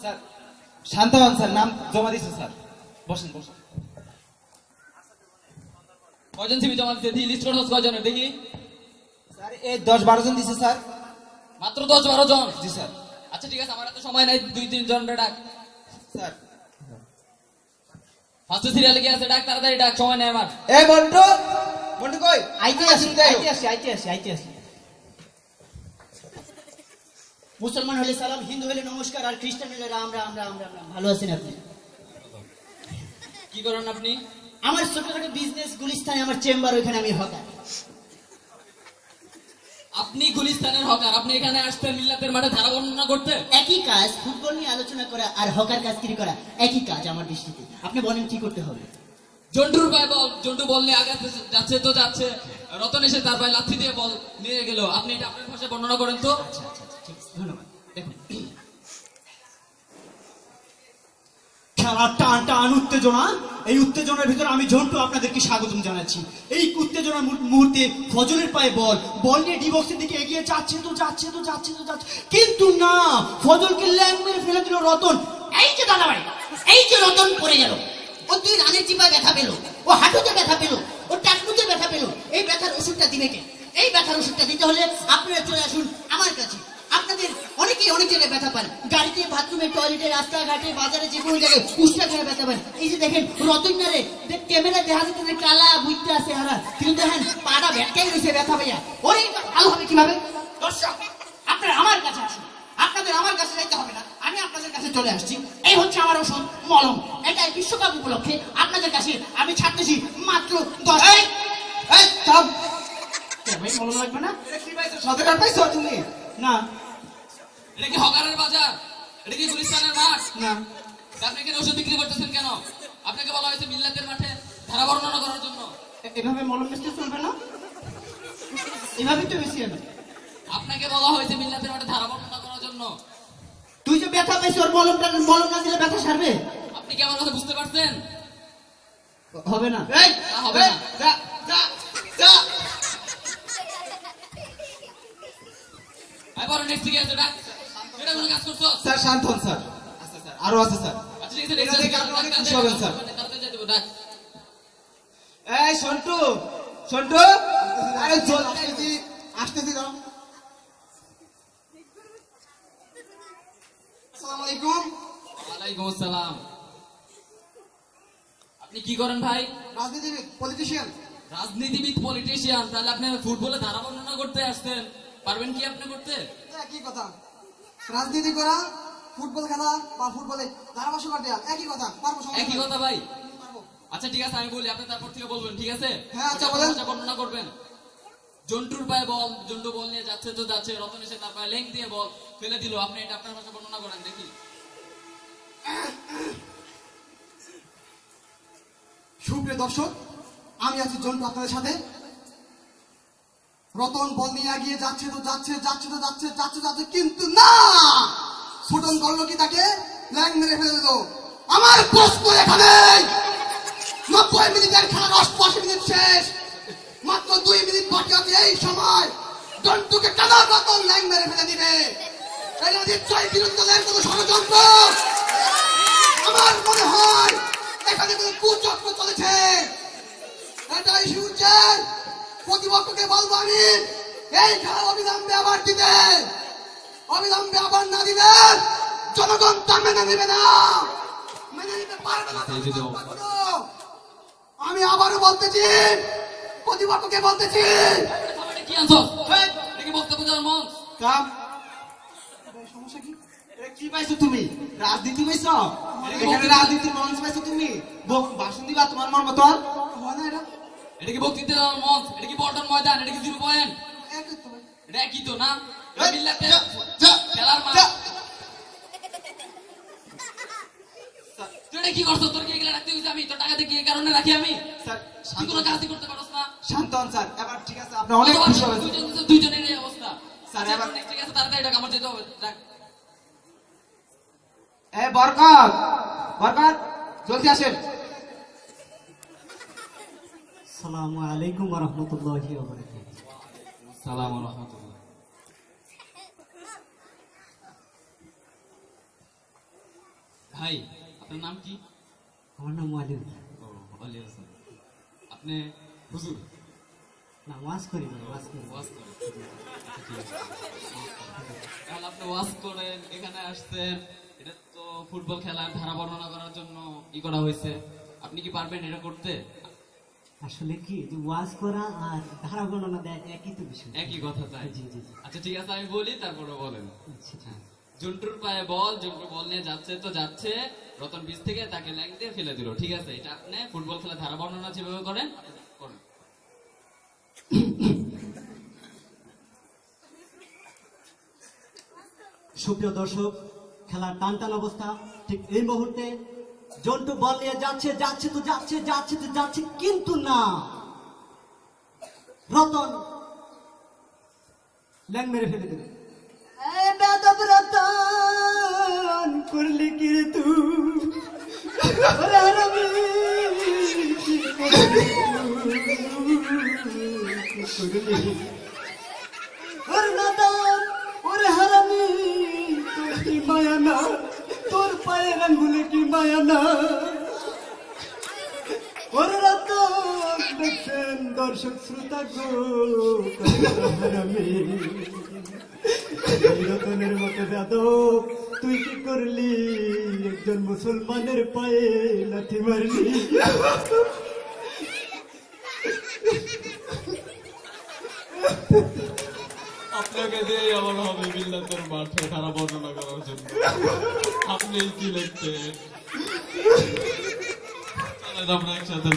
Sir শান্ত হন sir নাম জমা দিচ্ছে স্যার। বসেন বসেন। কয়জন সিবি জমা দিতে দি লিস্ট করছস কয়জনের দেখি। স্যার এই দশ বারো জন দিছে স্যার। মাত্র দশ বারো জন? জি স্যার। আচ্ছা ঠিক আছে আমার এত সময় নাই দুই তিন জন ডাক। স্যার। ফার্স্ট সিরিয়ালে কি আছে? ডাক তাড়াতাড়ি ডাক সময় নেই আমার। এই বন্টু বন্টু কই? আইতে আসি। আইতে আসি আইতে আসি আইতে আসি। মুসলমান হলে সালাম হিন্দু হলে নমস্কার আর খ্রিস্টান হলে রাম রাম রাম রাম রাম। ভালো আছেন আপনি? কি করেন আপনি? আমার ছোটখাটো বিজনেস গুলিস্তানে আমার চেম্বার ওইখানে আমি হকার। আপনি গুলিস্তানের হকার আপনি এখানে আসতেন মিল্লাতের মাঠে ধারা বর্ণনা করতে? একই কাজ ফুটবল নিয়ে আলোচনা করা আর হকার কাজকিরি করা একই কাজ আমার দৃষ্টিতে। আপনি বলেন কি করতে হবে? জন্টুর পায়ে বল জন্টু বল নিয়ে আগে যাচ্ছে তো যাচ্ছে। রতন এসে তার পায়ে লাথি দিয়ে বল নিয়ে গেল। আপনি এটা আপনার ভাষায় বর্ণনা করেন তো? আচ্ছা আচ্ছা আচ্ছা, ঠিক আছে ধন্যবাদ দেখুন খেলার টান টান উত্তেজনা। এই উত্তেজনার ভিতরে আমি ঝন্টু আপনাদেরকে স্বাগতম জানাচ্ছি। এই উত্তেজনার মুহূর্তে ফজলের পায়ে বল। বল নিয়ে ডিবক্সের দিকে এগিয়ে যাচ্ছে তো যাচ্ছে তো যাচ্ছে তো, যাচ্ছে। কিন্তু না ফজলকে ল্যাং মেরে ফেলে দিল রতন। এই যে দাদা ভাই এই যে রতন পড়ে গেল। ও দুই রানের চিপায় ব্যথা পেল। ও হাঁটুতে ব্যথা পেল। ও টাকনুতে ব্যথা পেল। এই ব্যথার ওষুধটা দিবে কে? এই ব্যথার ওষুধটা দিতে হলে আপনারা চলে আসুন আমার কাছে। আপনাদের অনেকেই অনেক জায়গায় ব্যথা পান। গাড়িতে রাস্তাঘাটে, বাজারে যে কোনো জায়গায় করে ব্যথা পান এই যে কিন্তু চলে আসছি। এই হচ্ছে আমার ওষুধ, মলম। এটা বিশ্বকাপ উপলক্ষে আপনাদের কাছে আমি ছাড়তেছি মাত্র দশ মলম লাগবে না? সদকার না। হকারের বাজার? এটা কি গুলিস্তানের মাঠ? না। আপনি কেন ওষুধ বিক্রি করতেছেন কেন? আপনাকে বলা হয়েছে মিল্লাতের মাঠে ধারা বর্ণনা করার জন্য। এভাবে মলম চলবে না? এভাবেই তো বেশি হবে আপনাকে বলা হয়েছে মিল্লাতের মাঠে ধারা বর্ণনা করার জন্য। তুই যে ব্যথা পাইছিস ওর মলমটা মলম না দিলে ব্যথা সারবে? আপনি কি আমার কথা বুঝতে পারছেন? হবে না। হবে না। যা যা যা ভাই বড় নেক্সট কি আছে ডাক এটা কোনো কাজ করছ স্যার শান্ত হন স্যার আচ্ছা স্যার আরও আছে স্যার। এটা দেখে আপনি অনেক খুশি হবেন, স্যার। তাড়াতাড়ি যাই দেবো, ডাক। এই সন্টু সন্টু। আরে জলদি আসতেছি দাও আসসালামু আলাইকুম। ওয়ালাইকুম আসসালাম। আপনি কি করেন ভাই? রাজনীতিবিদ পলিটিশিয়ান রাজনীতিবিদ পলিটিশিয়ান তাহলে আপনি ফুটবলে ধারা বর্ণনা করতে আসতেন। পারবেন কি আপনি করতে? একই কথা? রাজনীতি করা ফুটবল খেলা বা ফুটবলে ধারাভাষ্যকার একই কথা পারব একই কথা ভাই। আচ্ছা ঠিক আছে আমি বলি আপনি তারপর থেকে বলবেন ঠিক আছে? হ্যাঁ, আচ্ছা, বলেন। বর্ণনা করবেন? জন্টুর পায়ে বল জন্টু বল নিয়ে যাচ্ছে তো যাচ্ছে রতন এসে তার পায়ে দিয়ে বল ফেলে দিল। আপনি এটা আপনার ভাষা বর্ণনা করেন দেখি। সুপ্রিয় দর্শক আমি আছি জন্টু আপনাদের সাথে। রতন বল নিয়ে এগিয়ে যাচ্ছে তো যাচ্ছে যাচ্ছে তো যাচ্ছে যাচ্ছে যাচ্ছে কিন্তু না! ছোটন করল কি তাকে? ল্যাং মেরে ফেলে দিল। আমার প্রশ্ন এখানে নব্বই মিনিটের খেলার অষ্টআশি মিনিট শেষ। মাত্র দুই মিনিট বাকি আছে এই সময়। জন্তুকে কেন রতন ল্যাং মেরে ফেলে দিবে? এটা নিশ্চয়ই বিরুদ্ধের কোনো ষড়যন্ত্র। আমার মনে হয় এখানে কোনো কুচক্র চলেছে। এটাই শুনছে প্রতিপক্ষকে বলব আমি, এই খেলা অবিলম্বে আবার দিতে অবিলম্বে আবার না দিলে জনগণ তা মেনে নেবে না। মেনে নিতে পারবে না। আমি আবারও বলতেছি প্রতিপক্ষকে বলতেছি। এটা কি আনছো বক্তব্য দেওয়ার কাম। সমস্যা কি? কি পাইছো তুমি? রাজনীতি পাইছো? এখানে রাজনীতির মঞ্চ পাইছো তুমি? বক- ভাষণ দিবা তোমার মন মতো। না এটা। এটা কি বক্তৃতা মঞ্চ? এটা কি ময়দান? এটা কি জিরো পয়েন্ট। এটা একই তো না? তুই কি করছ তোর কি এগুলা রাখতে হইছে আমি তোর টাকা দিয়ে কি কারণে রাখি আমি স্যার তুই কোনো কাজই করতে পারছ না শান্ত হন, স্যার এবার ঠিক আছে আপনি অনেক খুশি হবেন দুইজন দুইজনের এই অবস্থা স্যার, এবার- ঠিক আছে তাড়াতাড়ি ডাক আমার যেতে হবে এ বরকত বরকত জলদি আসেন সালামু আলাইকুম রহমতুল্লাহি সালাম রহমতুল্লাহ। ভাই আপনার নাম কি? আমার নাম ওয়ালিদ ও আলী হাসান। আপনি হুজুর? না ওয়াজ করি না ওয়াজ করি। ওয়াজ আচ্ছা, তাহলে আপনি ওয়াজ করেন এখানে আসছেন। এটা তো ফুটবল খেলার ধারা বর্ণনা করার জন্য ই করা হয়েছে। আপনি কি পারবেন এটা করতে? আসলে কি যে ওয়াজ করা আর ধারা গণনা দেয় একই তো বিষয়। একই কথা তাই? জি জি জি। আচ্ছা ঠিক আছে আমি বলি তারপরে বলেন। আচ্ছা জন্টুর পায়ে বল জন্টু বল নিয়ে যাচ্ছে তো যাচ্ছে। রতন বীজ থেকে তাকে ল্যাং দিয়ে ফেলে দিল, ঠিক আছে? এটা আপনি ফুটবল খেলা ধারা বর্ণনা যেভাবে করেন। সুপ্রিয় দর্শক, খেলার টান টান অবস্থা ঠিক এই মুহূর্তে। জন্টু বল নিয়ে যাচ্ছে যাচ্ছে তো যাচ্ছে যাচ্ছে তো যাচ্ছে, কিন্তু না। রতন ল্যাং মেরে ফেলে দেবে করলি কি রে তুই ওরে নাদান হারামি, তোর কি মায়া তোর পায়ের আঙ্গুলে কি মায়া না? ওরে রাত, দেখছেন দর্শক শ্রোতা গো হারামি। রতনের মতো যাদব তুই কি করলি? একজন মুসলমানের পায়ে লাথি মারলি? আপনাকে দিয়ে আমার হবে বিল্লাতের মাঠে ধারা বর্ণনা করার জন্য। আপনি কি তাহলে আমরা একসাথে